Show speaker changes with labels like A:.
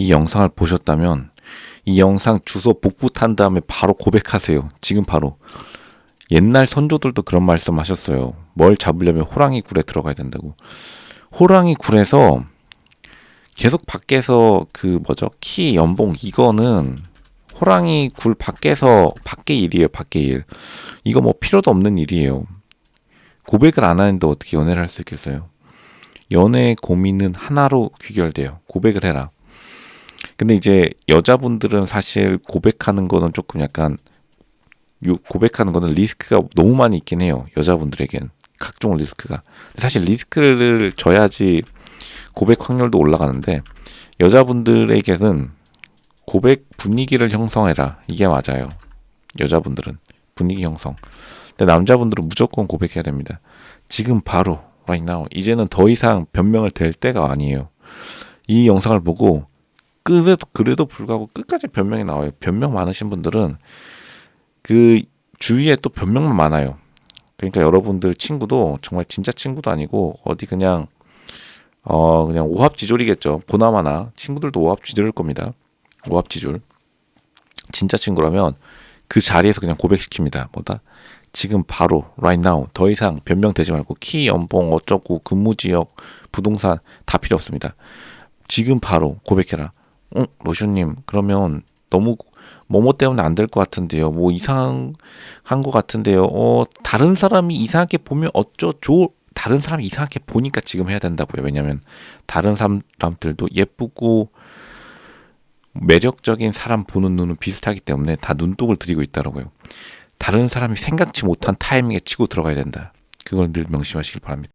A: 이 영상을 보셨다면 이 영상 주소 복붙한 다음에 바로 고백하세요. 지금 바로. 옛날 선조들도 그런 말씀 하셨어요. 뭘 잡으려면 호랑이 굴에 들어가야 된다고. 호랑이 굴에서 계속 밖에서 그 뭐죠? 키, 연봉 이거는 호랑이 굴 밖에서 밖의 일이에요. 밖의 일. 이거 뭐 필요도 없는 일이에요. 고백을 안 하는데 어떻게 연애를 할 수 있겠어요? 연애 고민은 하나로 귀결돼요. 고백을 해라. 근데 이제 여자분들은 사실 고백하는 거는 조금 약간 요 고백하는 거는 리스크가 너무 많이 있긴 해요. 여자분들에겐 각종 리스크가. 사실 리스크를 져야지 고백 확률도 올라가는데 여자분들에게는 고백 분위기를 형성해라. 이게 맞아요. 여자분들은 분위기 형성. 근데 남자분들은 무조건 고백해야 됩니다. 지금 바로 right now. 이제는 더 이상 변명을 댈 때가 아니에요. 이 영상을 보고 그래도 그래도 불구하고 끝까지 변명이 나와요. 변명 많으신 분들은 그 주위에 또 변명만 많아요. 그러니까 여러분들 친구도 정말 진짜 친구도 아니고 어디 그냥 어 그냥 오합지졸이겠죠. 보나마나 친구들도 오합지졸일 겁니다. 오합지졸. 진짜 친구라면 그 자리에서 그냥 고백시킵니다. 뭐다? 지금 바로 right now 더 이상 변명되지 말고 키 연봉 어쩌고 근무 지역 부동산 다 필요 없습니다. 지금 바로 고백해라. 어, 로션님 그러면 너무 뭐뭐 때문에 안 될 것 같은데요. 뭐 이상한 것 같은데요. 어 다른 사람이 이상하게 보면 어쩌죠? 다른 사람이 이상하게 보니까 지금 해야 된다고요. 왜냐면 다른 사람들도 예쁘고 매력적인 사람 보는 눈은 비슷하기 때문에 다 눈독을 들이고 있다라고요. 다른 사람이 생각지 못한 타이밍에 치고 들어가야 된다. 그걸 늘 명심하시길 바랍니다.